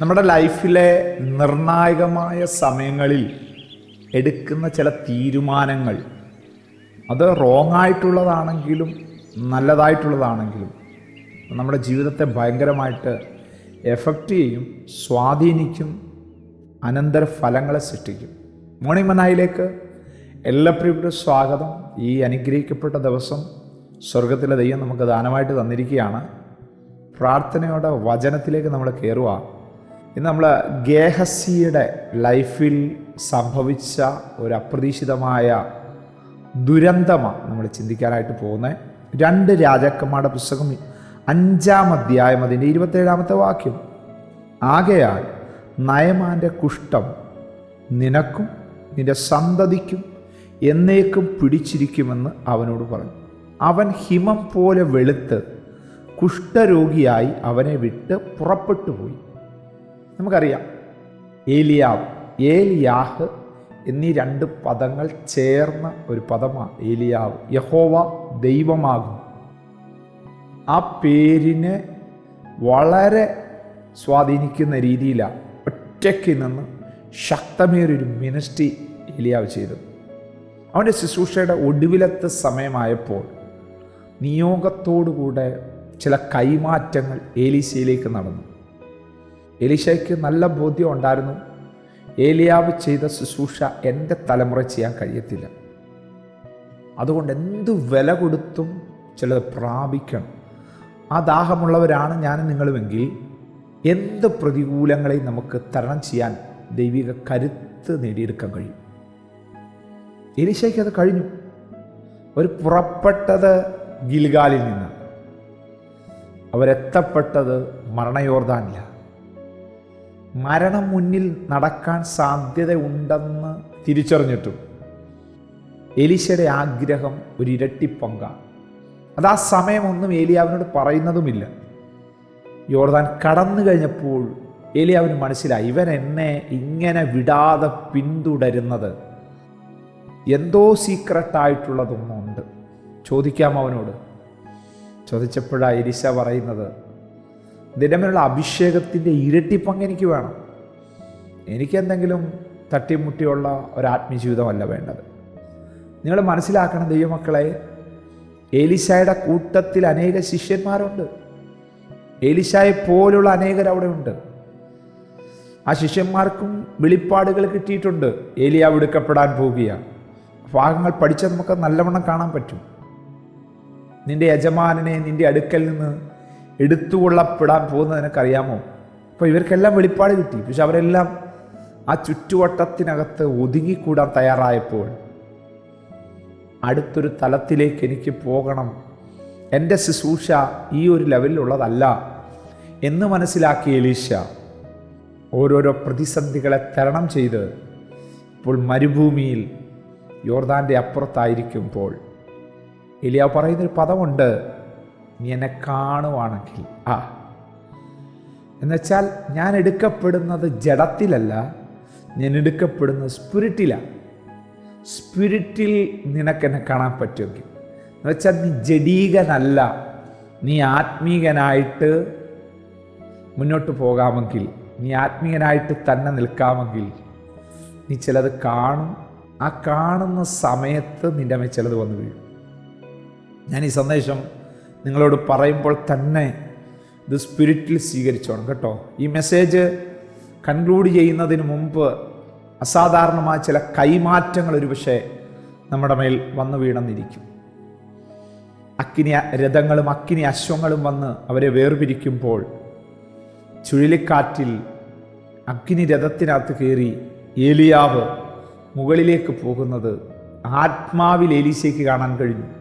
നമ്മുടെ ലൈഫിലെ നിർണായകമായ സമയങ്ങളിൽ എടുക്കുന്ന ചില തീരുമാനങ്ങൾ അത് റോങ് ആയിട്ടുള്ളതാണെങ്കിലും നല്ലതായിട്ടുള്ളതാണെങ്കിലും നമ്മുടെ ജീവിതത്തെ ഭയങ്കരമായിട്ട് എഫക്റ്റ് ചെയ്യും സ്വാധീനിക്കും അനന്തര ഫലങ്ങളെ സൃഷ്ടിക്കും. മോർണിംഗ് മനായിലേക്ക് എല്ലാ പ്രിയപ്പെട്ട സ്വാഗതം. ഈ അനുഗ്രഹിക്കപ്പെട്ട ദിവസം സ്വർഗത്തിലെ ദൈവം നമുക്ക് ദാനമായിട്ട് തന്നിരിക്കുകയാണ്. പ്രാർത്ഥനയോടെ വചനത്തിലേക്ക് നമ്മൾ കയറുക. ഇന്ന് നമ്മൾ ഗേഹസിയുടെ ലൈഫിൽ സംഭവിച്ച ഒരു അപ്രതീക്ഷിതമായ ദുരന്തമാണ് നമ്മൾ ചിന്തിക്കാനായിട്ട് പോകുന്നത്. രണ്ട് രാജാക്കന്മാരുടെ പുസ്തകം അഞ്ചാം അധ്യായം അതിന്റെ ഇരുപത്തേഴാമത്തെ വാക്യം. ആകയാൽ നയമാന്റെ കുഷ്ഠം നിനക്കും നിന്റെ സന്തതിക്കും എന്നേക്കും പിടിച്ചിരിക്കുമെന്ന് അവനോട് പറഞ്ഞു. അവൻ ഹിമം പോലെ വെളുത്ത് കുഷ്ഠരോഗിയായി അവനെ വിട്ട് പുറപ്പെട്ടു പോയി നമുക്കറിയാം. ഏലിയാവ് ഏലിയാഹ് എന്നീ രണ്ട് പദങ്ങൾ ചേർന്ന ഒരു പദമാണ് ഏലിയാവ്. യഹോവ ദൈവമാകും ആ പേരിനെ വളരെ സ്വാധീനിക്കുന്ന രീതിയിലാണ് ഒറ്റയ്ക്ക് നിന്ന് ശക്തമേറിയൊരു മിനിസ്ട്രി ഏലിയാവ് ചെയ്തത്. അവന്റെ ശുശ്രൂഷയുടെ ഒടുവിലത്തെ സമയമായപ്പോൾ നിയോഗത്തോടുകൂടെ ചില കൈമാറ്റങ്ങൾ ഏലീശയിലേക്ക് നടന്നു. എലീശയ്ക്ക് നല്ല ബോധ്യം ഉണ്ടായിരുന്നു. ഏലിയാവ് ചെയ്ത ശുശ്രൂഷ എന്റെ തലമുറ ചെയ്യാൻ കഴിയത്തില്ല. അതുകൊണ്ട് എന്ത് വില കൊടുത്തും ചിലത് പ്രാപിക്കണം. ആ ദാഹമുള്ളവരാണ് ഞാനും നിങ്ങളുമെങ്കിൽ എന്ത് പ്രതികൂലങ്ങളെയും നമുക്ക് തരണം ചെയ്യാൻ ദൈവിക കരുത്ത് നേടിയെടുക്കാൻ കഴിയും. എലിശയ്ക്ക് അത് കഴിഞ്ഞു. ഒരു പുറപ്പെട്ടത് ഗിൽഗാലിൽ നിന്നാണ് അവരെത്തപ്പെട്ടത് മരണയോർദാനില്ല മരണം മുന്നിൽ നടക്കാൻ സാധ്യതയുണ്ടെന്ന് തിരിച്ചറിഞ്ഞിട്ടും എലിശയുടെ ആഗ്രഹം ഒരു ഇരട്ടി പങ്കാണ് അത് ആ സമയമൊന്നും ഏലിയാവിനോട് പറയുന്നതുമില്ല. യോർദാൻ കടന്നു കഴിഞ്ഞപ്പോൾ ഏലിയാവിന് മനസ്സിലായി ഇവൻ എന്നെ ഇങ്ങനെ വിടാതെ പിന്തുടരുന്നത് എന്തോ സീക്രട്ടായിട്ടുള്ളതൊന്നുണ്ട്. ചോദിക്കാം അവനോട്. ചോദിച്ചപ്പോഴാണ് എലിശ പറയുന്നത് ദിനമിനുള്ള അഭിഷേകത്തിന്റെ ഇരട്ടി പങ്ക് എനിക്ക് വേണം. എനിക്കെന്തെങ്കിലും തട്ടിമുട്ടിയുള്ള ഒരാത്മീയജീവിതമല്ല വേണ്ടത്. നിങ്ങൾ മനസ്സിലാക്കണം ദൈവമക്കളെ ഏലിശായുടെ കൂട്ടത്തിൽ അനേക ശിഷ്യന്മാരുണ്ട്. ഏലിശായെ പോലുള്ള അനേകർ അവിടെ ഉണ്ട് ആ ശിഷ്യന്മാർക്കും വെളിപ്പാടുകൾ കിട്ടിയിട്ടുണ്ട്. ഏലിയ വിടുക്കപ്പെടാൻ പോവുക ഭാഗങ്ങൾ പഠിച്ചാൽ നമുക്ക് നല്ലവണ്ണം കാണാൻ പറ്റും. നിന്റെ യജമാനനെ നിന്റെ അടുക്കൽ നിന്ന് എടുത്തുകൊള്ളപ്പെടാൻ പോകുന്നത് നിനക്കറിയാമോ? അപ്പോൾ ഇവർക്കെല്ലാം വെളിപ്പാട് കിട്ടി. പക്ഷെ അവരെല്ലാം ആ ചുറ്റുവട്ടത്തിനകത്ത് ഒതുങ്ങിക്കൂടാൻ തയ്യാറായപ്പോൾ അടുത്തൊരു തലത്തിലേക്ക് എനിക്ക് പോകണം. എന്റെ ശുശ്രൂഷ ഈ ഒരു ലെവലിലുള്ളതല്ല എന്ന് മനസ്സിലാക്കിയ എലീശ ഓരോരോ പ്രതിസന്ധികളെ തരണം ചെയ്ത് ഇപ്പോൾ മരുഭൂമിയിൽ യോർദാന്റെ അപ്പുറത്തായിരിക്കുമ്പോൾ എലിയ പറയുന്നൊരു പദമുണ്ട്. നീ എന്നെ കാണുവാണെങ്കിൽ. ആ. എന്നുവെച്ചാൽ ഞാൻ എടുക്കപ്പെടുന്നത് ജഡത്തിലല്ല ഞാൻ എടുക്കപ്പെടുന്നത് സ്പിരിറ്റിലാണ് സ്പിരിറ്റിൽ നിനക്കെന്നെ കാണാൻ പറ്റുമെങ്കിൽ. എന്നുവെച്ചാൽ നീ ജഡീകനല്ല നീ ആത്മീകനായിട്ട് മുന്നോട്ട് പോകാമെങ്കിൽ നീ ആത്മീയനായിട്ട് തന്നെ നിൽക്കാമെങ്കിൽ നീ ചിലത് കാണും. ആ കാണുന്ന സമയത്ത് നിന്റെ മേൽ ചിലത് വന്നു വീഴും. ഞാൻ ഈ സന്ദേശം നിങ്ങളോട് പറയുമ്പോൾ തന്നെ ഇത് സ്പിരിറ്റിൽ സ്വീകരിച്ചോണം കേട്ടോ. ഈ മെസ്സേജ് കൺക്ലൂഡ് ചെയ്യുന്നതിന് മുമ്പ് അസാധാരണമായ ചില കൈമാറ്റങ്ങൾ ഒരു പക്ഷേ നമ്മുടെ മേൽ വന്നു വീണെന്നിരിക്കും. അക്കിനി രഥങ്ങളും അക്കിനി അശ്വങ്ങളും വന്ന് അവരെ വേർപിരിക്കുമ്പോൾ ചുഴലിക്കാറ്റിൽ അഗ്നി രഥത്തിനകത്ത് കയറി ഏലിയാവ് മുകളിലേക്ക് പോകുന്നത് ആത്മാവിൽ ഏലീശയ്ക്ക് കാണാൻ കഴിഞ്ഞു.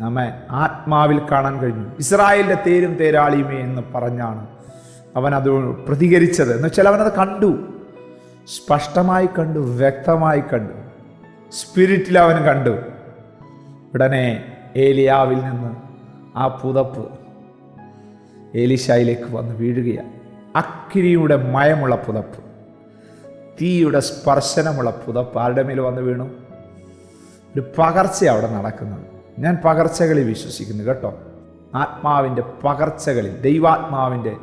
നമ്മ ആത്മാവിൽ കാണാൻ കഴിഞ്ഞു. ഇസ്രായേലിന്റെ തേരും തേരാളിയുമേ എന്ന് പറഞ്ഞാണ് അവൻ അത് പ്രതികരിച്ചത്. എന്ന് വെച്ചാൽ അവനത് കണ്ടു. സ്പഷ്ടമായി കണ്ടു വ്യക്തമായി കണ്ടു. സ്പിരിറ്റിൽ അവൻ കണ്ടു. ഉടനെ ഏലിയാവിൽ നിന്ന് ആ പുതപ്പ് ഏലിശായിലേക്ക് വന്ന് വീഴുകയാണ്. അക്കിരിയുടെ മയമുള്ള പുതപ്പ് തീയുടെ സ്പർശനമുള്ള പുതപ്പ് ആരുടെ മേൽ വന്ന് വീണു? ഒരു പകർച്ച അവിടെ നടക്കുന്നത്. ഞാൻ പകർച്ചകളിൽ വിശ്വസിക്കുന്നു കേട്ടോ. ആത്മാവിന്റെ പകർച്ചകളിൽ ദൈവാത്മാവിന്റെ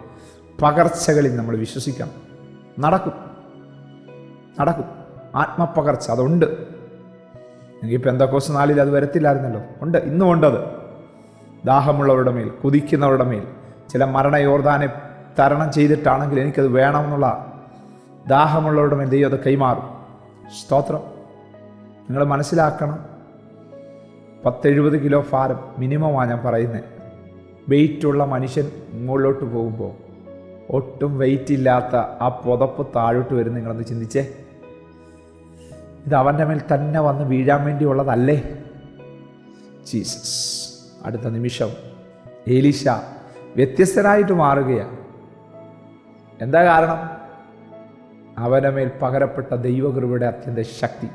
പകർച്ചകളിൽ നമ്മൾ വിശ്വസിക്കാം. നടക്കും. നടക്കും. ആത്മപകർച്ച അതുണ്ട്. എനിക്ക് പെന്തക്കോസ് നാളിൽ അത് വരത്തില്ലായിരുന്നല്ലോ. ഉണ്ട് ഇന്നും ഉണ്ടത് ദാഹമുള്ളവരുടെ മേൽ കുതിക്കുന്നവരുടെ മേൽ ചില മരണയോർദാനെ തരണം ചെയ്തിട്ടാണെങ്കിൽ എനിക്കത് വേണമെന്നുള്ള ദാഹമുള്ളവരുടെ മേൽ ദൈവം അത് കൈമാറും. സ്തോത്രം. നിങ്ങൾ മനസ്സിലാക്കണം. പത്തെഴുപത് കിലോ ഭാരം മിനിമമാണ് ഞാൻ പറയുന്നത്. വെയിറ്റുള്ള മനുഷ്യൻ മുകളിലോട്ട് പോകുമ്പോൾ ഒട്ടും വെയിറ്റ് ഇല്ലാത്ത ആ പുതപ്പ് താഴോട്ട് വരും നിങ്ങളൊന്ന് ചിന്തിച്ചേ. ഇത് അവന്റെ മേൽ തന്നെ വന്ന് വീഴാൻ വേണ്ടിയുള്ളതല്ലേ? ജീസസ്. അടുത്ത നിമിഷം ഏലിശ വ്യത്യസ്തനായിട്ട് മാറുകയാണ്. എന്താ കാരണം? അവനമേൽ പകരപ്പെട്ട ദൈവകൃപയുടെ അത്യന്ത ശക്തി.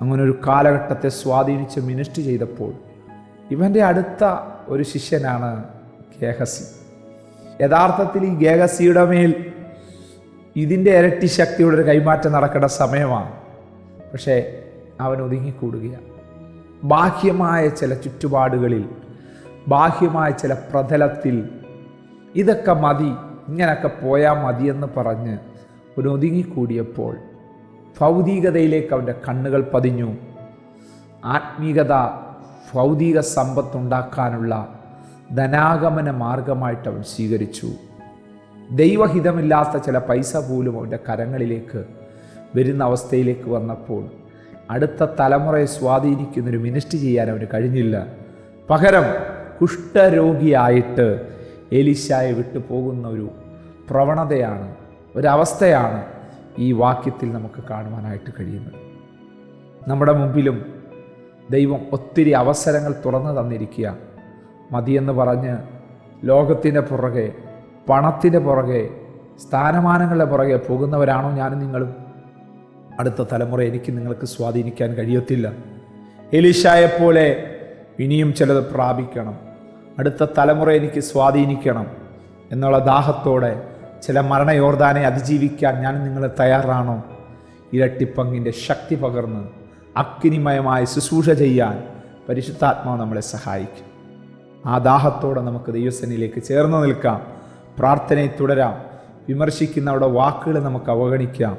അങ്ങനെ ഒരു കാലഘട്ടത്തെ സ്വാധീനിച്ച് മിനിസ്റ്റ് ചെയ്തപ്പോൾ ഇവന്റെ അടുത്ത ഒരു ശിഷ്യനാണ് ഗേഹസി. യഥാർത്ഥത്തിൽ ഈ ഗേഹസിയുടെ മേൽ ഇതിന്റെ ഇരട്ടി ശക്തിയുടെ ഒരു കൈമാറ്റം നടക്കേണ്ട സമയമാണ്. പക്ഷേ അവൻ ഒതുങ്ങിക്കൂടുകയാണ്. ബാഹ്യമായ ചില ചുറ്റുപാടുകളിൽ ബാഹ്യമായ ചില പ്രതലത്തിൽ ഇതൊക്കെ മതി ഇങ്ങനെയൊക്കെ പോയാൽ മതിയെന്ന് പറഞ്ഞ് ഒരു ഒതുങ്ങിക്കൂടിയപ്പോൾ ഭൗതികതയിലേക്ക് അവന്റെ കണ്ണുകൾ പതിഞ്ഞു. ആത്മീകത ഭൗതിക സമ്പത്തുണ്ടാക്കാനുള്ള ധനാഗമന മാർഗമായിട്ട് അവൻ സ്വീകരിച്ചു. ദൈവഹിതമില്ലാത്ത ചില പൈസ പോലും അവന്റെ കരങ്ങളിലേക്ക് വരുന്ന അവസ്ഥയിലേക്ക് വന്നപ്പോൾ അടുത്ത തലമുറയെ സ്വാധീനിക്കുന്നൊരു മിനിസ്റ്റ് ചെയ്യാൻ അവന് കഴിഞ്ഞില്ല. പകരം കുഷ്ഠരോഗിയായിട്ട് എലിശായെ വിട്ടു പോകുന്ന ഒരു പ്രവണതയാണ് ഒരവസ്ഥയാണ് ഈ വാക്യത്തിൽ നമുക്ക് കാണുവാനായിട്ട് കഴിയുന്നത്. നമ്മുടെ മുമ്പിലും ദൈവം ഒത്തിരി അവസരങ്ങൾ തുറന്നു തന്നിരിക്കുക. മതിയെന്ന് പറഞ്ഞ് ലോകത്തിന്റെ പുറകെ പണത്തിന്റെ പുറകെ സ്ഥാനമാനങ്ങളുടെ പുറകെ പോകുന്നവരാണോ ഞാനും നിങ്ങളും? അടുത്ത തലമുറ എനിക്ക് നിങ്ങൾക്ക് സ്വാധീനിക്കാൻ കഴിയത്തില്ല. എലിശായെപ്പോലെ ഇനിയും ചിലത് പ്രാപിക്കണം. അടുത്ത തലമുറ എനിക്ക് സ്വാധീനിക്കണം എന്നുള്ള ദാഹത്തോടെ ചില മരണയോർദാനെ അതിജീവിക്കാൻ ഞാൻ നിങ്ങൾ തയ്യാറാണോ? ഇരട്ടിപ്പങ്കിന്റെ ശക്തി പകർന്ന് അഗ്നിമയമായ ശുശ്രൂഷ ചെയ്യാൻ പരിശുദ്ധാത്മാവ് നമ്മളെ സഹായിക്കും. ആ ദാഹത്തോടെ നമുക്ക് ദൈവസേനയിലേക്ക് ചേർന്ന് നിൽക്കാം. പ്രാർത്ഥനയെ തുടരാം. വിമർശിക്കുന്നവരുടെ വാക്കുകൾ നമുക്ക് അവഗണിക്കാം.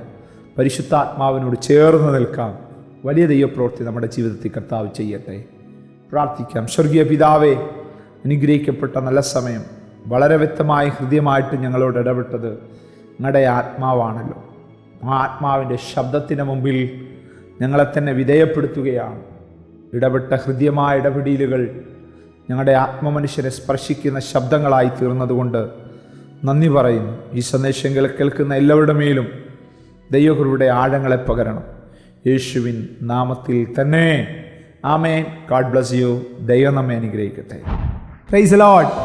പരിശുദ്ധാത്മാവിനോട് ചേർന്ന് നിൽക്കാം. വലിയ ദൈവപ്രവൃത്തി നമ്മുടെ ജീവിതത്തിൽ കർത്താവ് ചെയ്യട്ടെ. പ്രാർത്ഥിക്കാം. സ്വർഗീയ പിതാവേ അനുഗ്രഹിക്കപ്പെട്ട നല്ല സമയം. വളരെ വ്യക്തമായി ഹൃദ്യമായിട്ട് ഞങ്ങളോട് ഇടപെട്ടത് നിങ്ങളുടെ ആത്മാവാണല്ലോ. ആ ആത്മാവിന്റെ ശബ്ദത്തിന് മുമ്പിൽ ഞങ്ങളെ തന്നെ വിധേയപ്പെടുത്തുകയാണ്. ഇടപെട്ട ഹൃദ്യമായ ഇടപെടലുകൾ ഞങ്ങളുടെ ആത്മമനുഷ്യരെ സ്പർശിക്കുന്ന ശബ്ദങ്ങളായി തീർന്നതുകൊണ്ട് നന്ദി പറയുന്നു. ഈ സന്ദേശം കേൾക്കുന്ന എല്ലാവരുടെ മേലും ദൈവകൃപയുടെ ആഴങ്ങളെ പകരണം. യേശുവിൻ നാമത്തിൽ തന്നെ. ആമേൻ. ഗാഡ് ബ്ലസ് യു ദൈവം നമ്മെ അനുഗ്രഹിക്കട്ടെ. Price load